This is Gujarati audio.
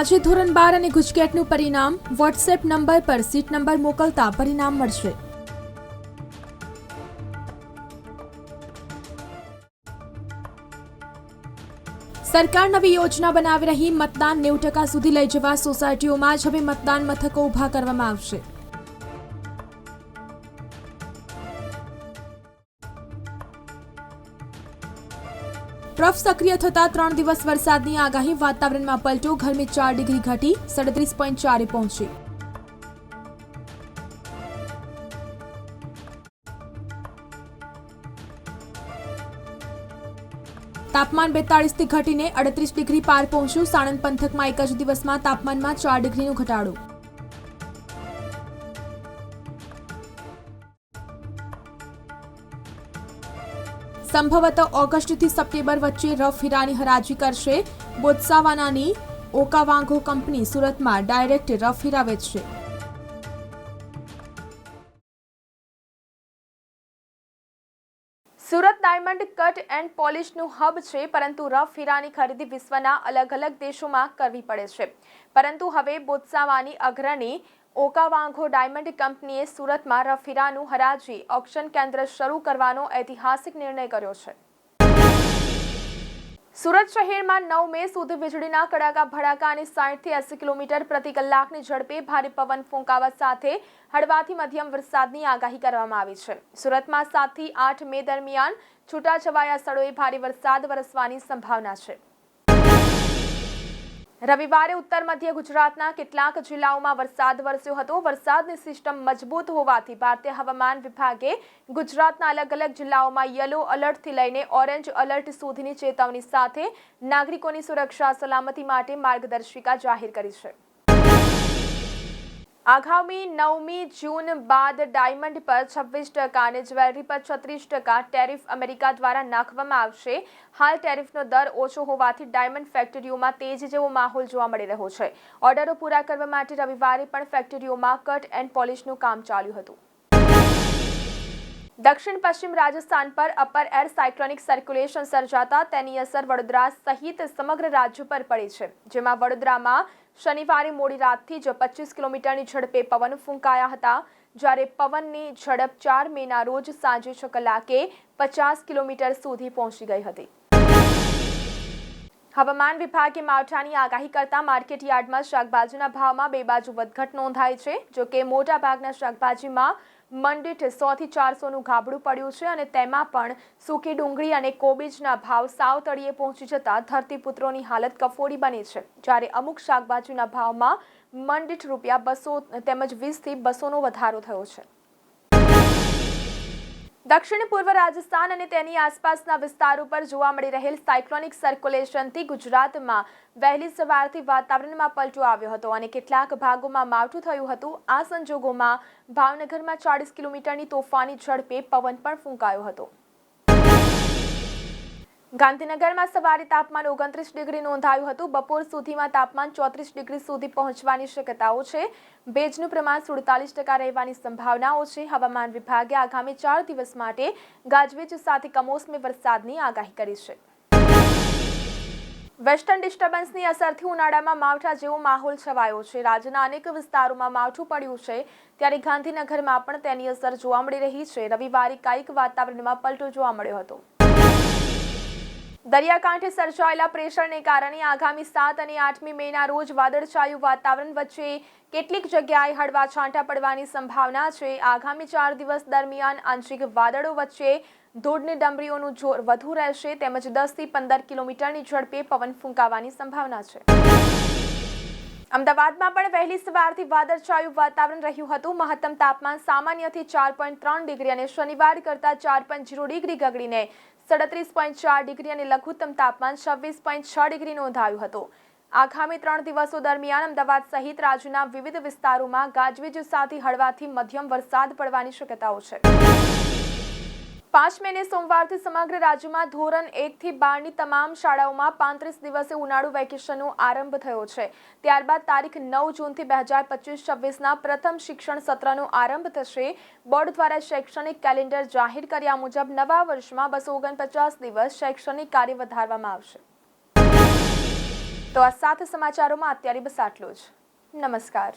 આજે ધોરણ બાર અને ગુજકેટનું પરિણામ. વોટ્સએપ નંબર પર સીટ નંબર મોકલતા પરિણામ મળશે. સરકાર નવી યોજના બનાવી રહી. મતદાન નેવું ટકા સુધી લઈ જવા સોસાયટીઓમાં જ હવે મતદાન મથકો ઊભા કરવામાં આવશે. ટ્રફ સક્રિય થતા ત્રણ દિવસ વરસાદની આગાહી વાતાવરણમાં પલટો, ગરમી ચાર ડિગ્રી ઘટી સડત્રીસ પોઈન્ટ ચારે પહોંચી. તાપમાન બેતાળીસથી ઘટીને અડત્રીસ ડિગ્રી પાર પહોંચ્યું. સાણંદ પંથકમાં એક જ દિવસમાં તાપમાનમાં ચાર ડિગ્રીનો ઘટાડો. સંભવત ઓગસ્ટથી સપ્ટેમ્બર વચ્ચે રફ હીરાની હરાજી કરશે. બોત્સાવાનાની ઓકાવાંગો કંપની સુરતમાં ડાયરેક્ટ રફ હીરા વેચશે. સુરત ડાયમંડ કટ એન્ડ પોલિશનું હબ છે, પરંતુ રફ હીરાની ખરીદી વિશ્વના અલગ અલગ દેશોમાં કરવી પડે છે. પરંતુ હવે બોત્સાવાની અગ્રણી ઓકાવાંગો ડાયમંડ કંપનીએ સુરતમાં રફીરાનું હરાજી ઓક્શન કેન્દ્ર શરૂ કરવાનો ઐતિહાસિક નિર્ણય કર્યો છે. સુરત શહેરમાં નવ મે સુધી વીજળીના કડાકા ભડાકા અને સાઠથી એસી કિલોમીટર પ્રતિ કલાકની ઝડપે ભારે પવન ફૂંકાવા સાથે હળવાથી મધ્યમ વરસાદની આગાહી કરવામાં આવી છે. સુરતમાં સાતથી આઠ મે દરમિયાન છૂટાછવાયા સ્થળોએ ભારે વરસાદ વરસવાની સંભાવના છે. રવિવારે ઉત્તર મધ્ય ગુજરાતના કેટલાક જિલ્લાઓમાં વરસાદ વરસ્યો હતો. વરસાદની સિસ્ટમ મજબૂત હોવાથી ભારતીય હવામાન વિભાગે ગુજરાતના અલગ અલગ જિલ્લાઓમાં યલો અલર્ટથી લઈને ઓરેન્જ અલર્ટ સુધીની ચેતવણી સાથે નાગરિકોની સુરક્ષા સલામતી માટે માર્ગદર્શિકા જાહેર કરી છે. આગામી નવમી જૂન બાદ ડાયમંડ પર છવ્વીસ ટકા અને જ્વેલરી પર છત્રીસ ટકા ટેરિફ અમેરિકા દ્વારા નાખવામાં આવશે. હાલ ટેરિફનો દર ઓછો હોવાથી ડાયમંડ ફેક્ટરીઓમાં તેજ જેવો માહોલ જોવા મળી રહ્યો છે. ઓર્ડરો પૂરા કરવા માટે રવિવારે પણ ફેક્ટરીઓમાં કટ એન્ડ પોલિશનું કામ ચાલ્યું હતું. દક્ષિણ પશ્ચિમ રાજસ્થાન પર અપર એર સાયક્લોનિક સર્ક્યુલેશન સર્જાતા તેની અસર વડોદરા સહિત સમગ્ર રાજ્ય પર પડી છે, જેમાં વડોદરામાં શનિવારે મોડી રાતથી જ પચીસ કિલોમીટરની ઝડપે પવન ફૂંકાયા હતા. જ્યારે પવનની ઝડપ ચાર મેના રોજ સાંજે છ કલાકે પચાસ કિલોમીટર સુધી પહોંચી ગઈ હતી. હવામાન વિભાગે માવઠાની આગાહી કરતા માર્કેટ યાર્ડમાં શાકભાજીના ભાવમાં બે બાજુ વધઘટ નોંધાઈ છે, જો કે મોટાભાગના શાકભાજીમાં મંડીઠ સોથી ચારસોનું ગાબડું પડ્યું છે અને તેમાં પણ સૂકી ડુંગળી અને કોબીજના ભાવ સાવ તળિયે પહોંચી જતા ધરતીપુત્રોની હાલત કફોડી બની છે. જ્યારે અમુક શાકભાજીના ભાવમાં મંડીઠ રૂપિયા બસો તેમજ વીસથી બસોનો વધારો થયો છે. દક્ષિણ પૂર્વ રાજસ્થાન અને તેની આસપાસના વિસ્તારો પર જોવા મળી રહેલ સાયક્લોનિક સર્ક્યુલેશનથી ગુજરાતમાં વહેલી સવારથી વાતાવરણમાં પલટો આવ્યો હતો અને કેટલાક ભાગોમાં માવઠું થયું હતું. આ સંજોગોમાં ભાવનગરમાં ચાળીસ કિલોમીટરની તોફાની ઝડપે પવન પણ ફૂંકાયો હતો. ગાંધીનગરમાં સવારે તાપમાન ઓગણત્રીસ ડિગ્રી નોંધાયું હતું. બપોર સુધીમાં તાપમાન ચોત્રીસ ડિગ્રી સુધી પહોંચવાની શક્યતાઓ છે. ભેજનું પ્રમાણ સુડતાલીસ ટકા રહેવાની સંભાવનાઓ છે. હવામાન વિભાગે આગામી ચાર દિવસ માટે ગાજવીજ સાથે કમોસમી વરસાદની આગાહી કરી છે. વેસ્ટર્ન ડિસ્ટર્બન્સની અસરથી ઉનાળામાં માવઠા જેવો માહોલ છવાયો છે. રાજ્યના અનેક વિસ્તારોમાં માવઠું પડ્યું છે. ત્યારે ગાંધીનગરમાં પણ તેની અસર જોવા મળી રહી છે. રવિવારે કાંઈક વાતાવરણમાં પલટો જોવા મળ્યો હતો. દરિયાકાંઠે સર્જાયેલા પ્રેશરને કારણે આગામી સાત અને આઠમી મેના રોજ વાદળછાયું વાતાવરણ વચ્ચે કેટલીક જગ્યાએ હળવા છાંટા પડવાની સંભાવના છે. આગામી ચાર દિવસ દરમિયાન આંશિક વાદળો વચ્ચે ધૂળની ડમરીઓનું જોર વધુ રહેશે તેમજ દસથી પંદર કિલોમીટરની ઝડપે પવન ફૂંકાવાની સંભાવના છે. અમદાવાદમાં પણ વહેલી સવારથી વાદળછાયું વાતાવરણ રહ્યું હતું. મહત્તમ તાપમાન સામાન્યથી ચાર પોઈન્ટ ત્રણ ડિગ્રી અને શનિવાર કરતાં ચાર પોઈન્ટ જીરો ડિગ્રી ગગડીને સડત્રીસ પોઈન્ટ ચાર ડિગ્રી અને લઘુત્તમ તાપમાન છવ્વીસ પોઈન્ટ છ ડિગ્રી નોંધાયું હતું. આગામી ત્રણ દિવસો દરમિયાન અમદાવાદ સહિત રાજ્યના વિવિધ વિસ્તારોમાં ગાજવીજ સાથે હળવાથી મધ્યમ વરસાદ પડવાની શક્યતાઓ છે. પાંચ મેને સોમવારથી સમગ્ર રાજ્યમાં ધોરણ એકથી બારની તમામ શાળાઓમાં પાંત્રીસ દિવસે ઉનાળુ વેકેશનનો આરંભ થયો છે. ત્યારબાદ તારીખ નવ જૂનથી બે હજાર પચીસ છવ્વીસના પ્રથમ શિક્ષણ સત્રનો આરંભ થશે. બોર્ડ દ્વારા શૈક્ષણિક કેલેન્ડર જાહેર કર્યા મુજબ નવા વર્ષમાં બસો ઓગણપચાસ દિવસ શૈક્ષણિક કાર્ય વધારવામાં આવશે. તો આ સાથે સમાચારોમાં અત્યારે બસ આટલું જ. નમસ્કાર.